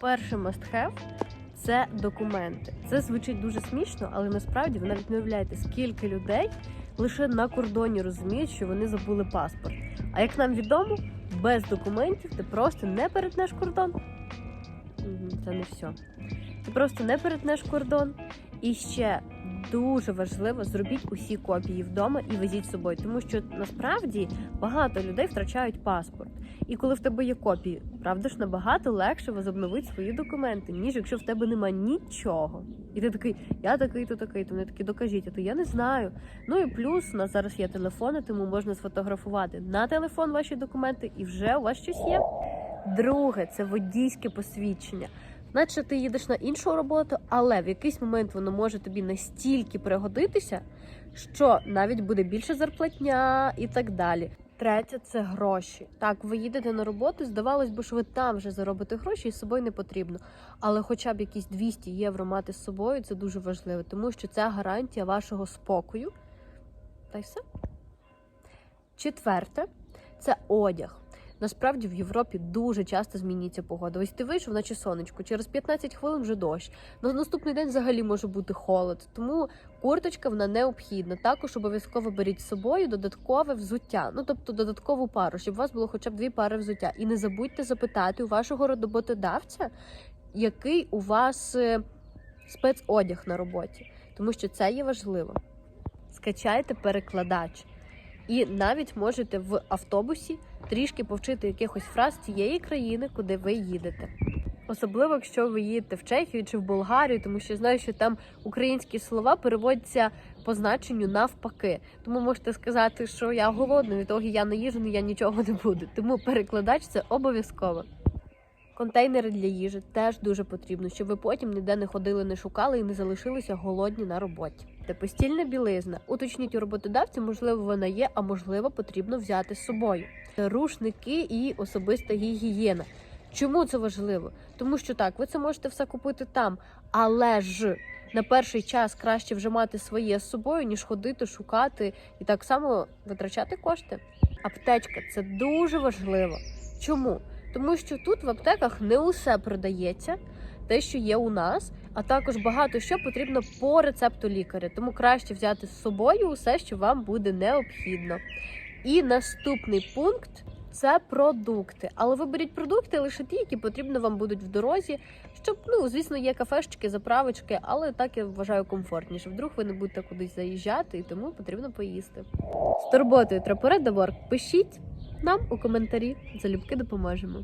перший must have – це документи. Це звучить дуже смішно, але насправді ви навіть не уявляєте, скільки людей лише на кордоні розуміють, що вони забули паспорт. А як нам відомо, без документів ти просто не перетнеш кордон. Це не все. Ти просто не перетнеш кордон. І ще дуже важливо зробіть усі копії вдома і везіть з собою, тому що насправді багато людей втрачають паспорт. І коли в тебе є копії, правда ж набагато легше возобновити свої документи, ніж якщо в тебе нема нічого. І ти такий, я такий, то такий, то вони такі докажіть, а то я не знаю. Ну і плюс у нас зараз є телефони, тому можна сфотографувати на телефон ваші документи, і вже у вас щось є. Друге, це водійське посвідчення. Наче ти їдеш на іншу роботу, але в якийсь момент воно може тобі настільки пригодитися, що навіть буде більше зарплатня і так далі. Третє це гроші. Так, ви їдете на роботу, здавалось би, що ви там вже заробите гроші і з собою не потрібно. Але хоча б якісь 200 євро мати з собою це дуже важливо, тому що це гарантія вашого спокою. Та й все. Четверте це одяг. Насправді в Європі дуже часто змінюється погода. Ось ти вийшов, наче сонечко, через 15 хвилин вже дощ. На наступний день взагалі може бути холод. Тому курточка вона необхідна. Також обов'язково беріть з собою додаткове взуття, ну тобто додаткову пару, щоб у вас було хоча б дві пари взуття. І не забудьте запитати у вашого роботодавця, який у вас е, спецодяг на роботі, тому що це є важливо. Скачайте перекладач. І навіть можете в автобусі трішки повчити якихось фраз тієї країни, куди ви їдете. Особливо, якщо ви їдете в Чехію чи в Болгарію, тому що я знаю, що там українські слова переводяться по значенню навпаки. Тому можете сказати, що я голодний, від того я не їжу, я нічого не буду. Тому перекладач це обов'язково. Контейнери для їжі теж дуже потрібно, щоб ви потім ніде не ходили, не шукали і не залишилися голодні на роботі. Та постільна білизна. Уточніть у роботодавця, можливо, вона є, а можливо, потрібно взяти з собою. Рушники і особиста гігієна. Чому це важливо? Тому що так, ви це можете все купити там, але ж на перший час краще вже мати своє з собою, ніж ходити, шукати і так само витрачати кошти. Аптечка це дуже важливо. Чому? Тому що тут в аптеках не усе продається, те, що є у нас, а також багато що потрібно по рецепту лікаря. Тому краще взяти з собою усе, що вам буде необхідно. І наступний пункт це продукти. Але ви беріть продукти лише ті, які потрібно вам будуть в дорозі. Щоб, ну, звісно, є кафешечки, заправочки, але так я вважаю комфортніше. Вдруг ви не будете кудись заїжджати, і тому потрібно поїсти. З турботою Трапори Добор пишіть нам у коментарі. Залюбки допоможемо.